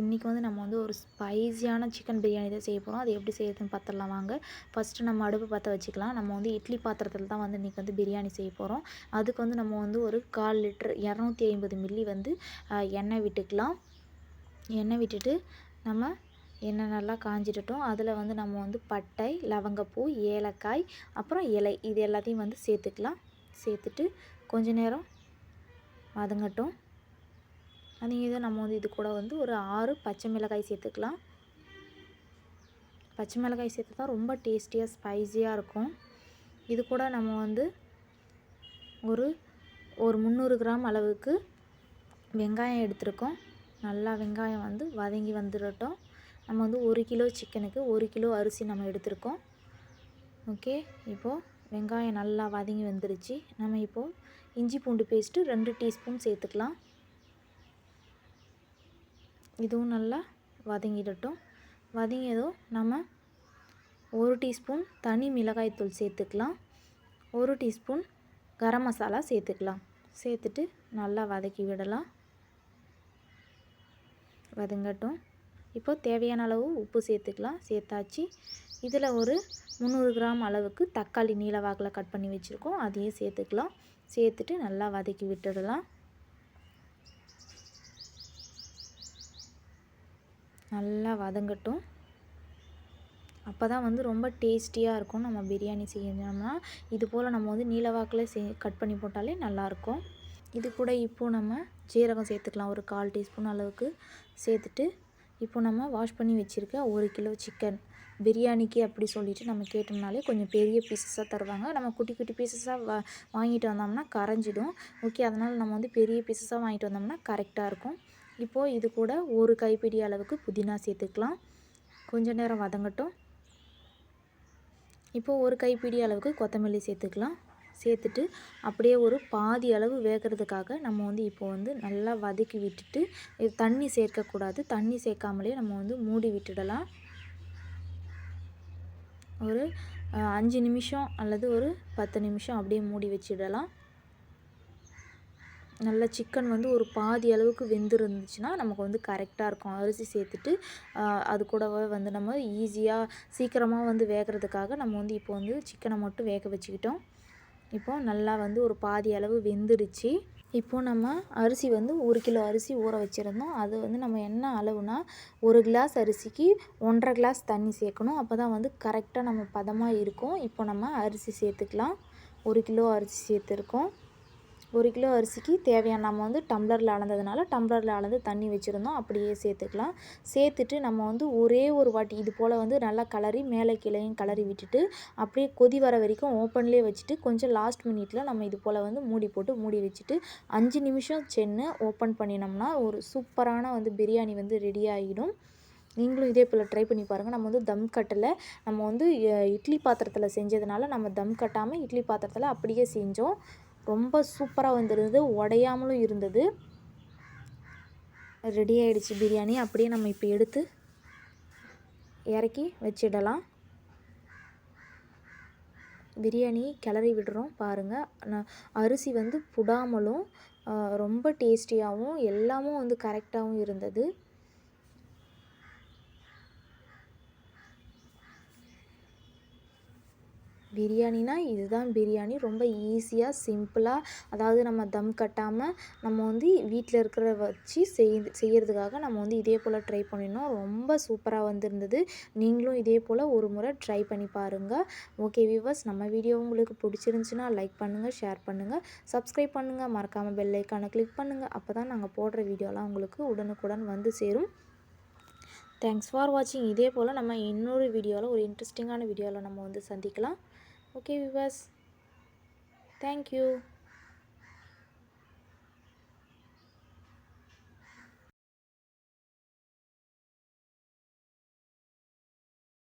இன்றைக்கி வந்து நம்ம வந்து ஒரு ஸ்பைஸியான சிக்கன் பிரியாணி தான் செய்ய போகிறோம் அது எப்படி செய்யறதுன்னு பார்த்துடலாம் வாங்க. ஃபஸ்ட்டு நம்ம அடுப்பு பற்ற வச்சுக்கலாம். நம்ம வந்து இட்லி பாத்திரத்தில் தான் வந்து இன்றைக்கி வந்து பிரியாணி செய்ய போகிறோம் அதுக்கு வந்து நம்ம வந்து ஒரு கால் லிட்டர் இரநூத்தி ஐம்பது மில்லி வந்து எண்ணெய் விட்டுக்கலாம். எண்ணெய் விட்டுட்டு நம்ம எண்ணெய் நல்லா காஞ்சிடட்டும். அதில் வந்து நம்ம வந்து பட்டை லவங்கப்பூ ஏலக்காய் அப்புறம் இலை. இது எல்லாத்தையும் வந்து சேர்த்துக்கலாம். சேர்த்துட்டு கொஞ்ச நேரம் வதங்கட்டும். அதே இதை நம்ம வந்து இது கூட வந்து ஒரு ஆறு பச்சை மிளகாய் சேர்த்துக்கலாம். பச்சை மிளகாய் சேர்த்து தான் ரொம்ப டேஸ்டியாக ஸ்பைஸியாக இருக்கும். இது கூட நம்ம வந்து ஒரு ஒரு முந்நூறு கிராம் அளவுக்கு வெங்காயம் எடுத்திருக்கோம். நல்லா வெங்காயம் வந்து வதங்கி வந்துடட்டும் நம்ம வந்து ஒரு கிலோ சிக்கனுக்கு ஒரு கிலோ அரிசி நம்ம எடுத்திருக்கோம். ஓகே இப்போது வெங்காயம் நல்லா வதங்கி வந்துருச்சு. நம்ம இப்போது இஞ்சி பூண்டு பேஸ்ட்டு ரெண்டு டீஸ்பூன் சேர்த்துக்கலாம். இதுவும் நல்லா வதங்கிடட்டும். வதங்கியதும் நம்ம ஒரு டீஸ்பூன் தனி மிளகாய்த்தூள் சேர்த்துக்கலாம். ஒரு டீஸ்பூன் கரம் மசாலா சேர்த்துக்கலாம். சேர்த்துட்டு நல்லா வதக்கி விடலாம். வதங்கட்டும். இப்போ தேவையான அளவு உப்பு சேர்த்துக்கலாம். சேர்த்தாச்சு. இதில் ஒரு முந்நூறு கிராம் அளவுக்கு தக்காளி நீளவாக்கில் கட் பண்ணி வச்சுருக்கோம். அதையும் சேர்த்துக்கலாம். சேர்த்துட்டு நல்லா வதக்கி விட்டுடலாம். நல்லா வதங்கட்டும். அப்போ தான் வந்து ரொம்ப டேஸ்டியாக இருக்கும். நம்ம பிரியாணி செஞ்சோம்னா இது போல் நம்ம வந்து நீலவாக்கில் செ கட் பண்ணி போட்டாலே நல்லாயிருக்கும் இது கூட இப்போது நம்ம ஜீரகம் சேர்த்துக்கலாம். ஒரு கால் டீஸ்பூன் அளவுக்கு சேர்த்துட்டு இப்போ நம்ம வாஷ் பண்ணி வச்சுருக்க ஒரு கிலோ சிக்கன். பிரியாணிக்கு அப்படி சொல்லிவிட்டு நம்ம கேட்டோம்னாலே கொஞ்சம் பெரிய பீசஸாக தருவாங்க. நம்ம குட்டி குட்டி பீசஸாக வா வாங்கிட்டு வந்தோம்னா கரைஞ்சிடும். ஓகே அதனால் நம்ம வந்து பெரிய பீசஸாக வாங்கிட்டு வந்தோம்னா கரெக்டாக இருக்கும். இப்போது இது கூட ஒரு கைப்பிடி அளவுக்கு புதினா சேர்த்துக்கலாம். கொஞ்ச நேரம் வதங்கட்டும். இப்போது ஒரு கைப்பிடி அளவுக்கு கொத்தமல்லி சேர்த்துக்கலாம். சேர்த்துட்டு அப்படியே ஒரு பாதி அளவு வேகிறதுக்காக நம்ம வந்து இப்போ வந்து நல்லா வதக்கி விட்டுட்டு தண்ணி சேர்க்கக்கூடாது. தண்ணி சேர்க்காமலே நம்ம வந்து மூடி விட்டுடலாம். ஒரு அஞ்சு நிமிஷம் அல்லது ஒரு பத்து நிமிஷம் அப்படியே மூடி வச்சிடலாம். நல்ல சிக்கன் வந்து ஒரு பாதி அளவுக்கு வெந்துருந்துச்சுன்னா நமக்கு வந்து கரெக்டாக இருக்கும். அரிசி சேர்த்துட்டு அது கூடவே வந்து நம்ம ஈஸியாக சீக்கிரமாக வந்து வேகிறதுக்காக நம்ம வந்து இப்போ வந்து சிக்கனை மட்டும் வேக வச்சுக்கிட்டோம். இப்போது நல்லா வந்து ஒரு பாதி அளவு வெந்துருச்சு. இப்போது நம்ம அரிசி வந்து ஒரு கிலோ அரிசி ஊற வச்சுருந்தோம். அது வந்து நம்ம என்ன அளவுனா ஒரு கிளாஸ் அரிசிக்கு ஒன்றரை கிளாஸ் தண்ணி சேர்க்கணும். அப்போ தான் வந்து கரெக்டாக நம்ம பதமாக இருக்கும். இப்போ நம்ம அரிசி சேர்த்துக்கலாம். ஒரு கிலோ அரிசி சேர்த்துருக்கோம். ஒரு கிலோ அரிசிக்கு தேவையான நம்ம வந்து டம்ளரில் அளந்ததுனால டம்ளரில் அளந்து தண்ணி வச்சுருந்தோம். அப்படியே சேர்த்துக்கலாம். சேர்த்துட்டு நம்ம வந்து ஒரே ஒரு வாட்டி இது போல் வந்து நல்லா கலரி மேலே கீழையும் கலரி விட்டுட்டு அப்படியே கொதி வர வரைக்கும் ஓப்பன்லேயே வச்சுட்டு கொஞ்சம் லாஸ்ட் மினிட்டில் நம்ம இது போல் வந்து மூடி போட்டு மூடி வச்சுட்டு அஞ்சு நிமிஷம் சென்று ஓப்பன் பண்ணினோம்னா ஒரு சூப்பரான வந்து பிரியாணி வந்து ரெடி ஆகிடும் நீங்களும் இதே போல் ட்ரை பண்ணி பாருங்கள் நம்ம வந்து தம் கட்டலை நம்ம வந்து இட்லி பாத்திரத்தில் செஞ்சதுனால நம்ம தம் கட்டாமல் இட்லி பாத்திரத்தில் அப்படியே செஞ்சோம். ரொம்ப சூப்பராக வந்துருந்தது. உடையாமலும் இருந்தது. ரெடி ஆகிடுச்சு பிரியாணி. அப்படியே நம்ம இப்போ எடுத்து இறக்கி வச்சிடலாம். பிரியாணி கிளறி விடுறோம். பாருங்கள் அரிசி வந்து புடாமலும் ரொம்ப டேஸ்டியாகவும் எல்லாமும் வந்து கரெக்டாகவும் இருந்தது. பிரியாணினா இதுதான் பிரியாணி. ரொம்ப ஈஸியாக சிம்பிளாக அதாவது நம்ம தம் கட்டாமல் நம்ம வந்து வீட்டில் இருக்கிற வச்சு செய் செய்கிறதுக்காக நம்ம வந்து இதே போல் ட்ரை பண்ணினோம் ரொம்ப சூப்பராக வந்திருந்தது. நீங்களும் இதே போல் ஒரு முறை ட்ரை பண்ணி பாருங்கள் ஓகே வியூவர்ஸ் நம்ம வீடியோ உங்களுக்கு பிடிச்சிருந்துச்சின்னா லைக் பண்ணுங்கள் ஷேர் பண்ணுங்கள் சப்ஸ்கிரைப் பண்ணுங்கள் மறக்காமல் பெல் ஐக்கானை கிளிக் பண்ணுங்கள் அப்போ தான் நாங்கள் போடுற வீடியோலாம் உங்களுக்கு உடனுக்குடன் வந்து சேரும். தேங்க்ஸ் ஃபார் வாட்சிங் இதே போல் நம்ம இன்னொரு வீடியோவில் ஒரு இன்ட்ரெஸ்டிங்கான வீடியோவில் நம்ம வந்து சந்திக்கலாம். okay viewers. Thank you.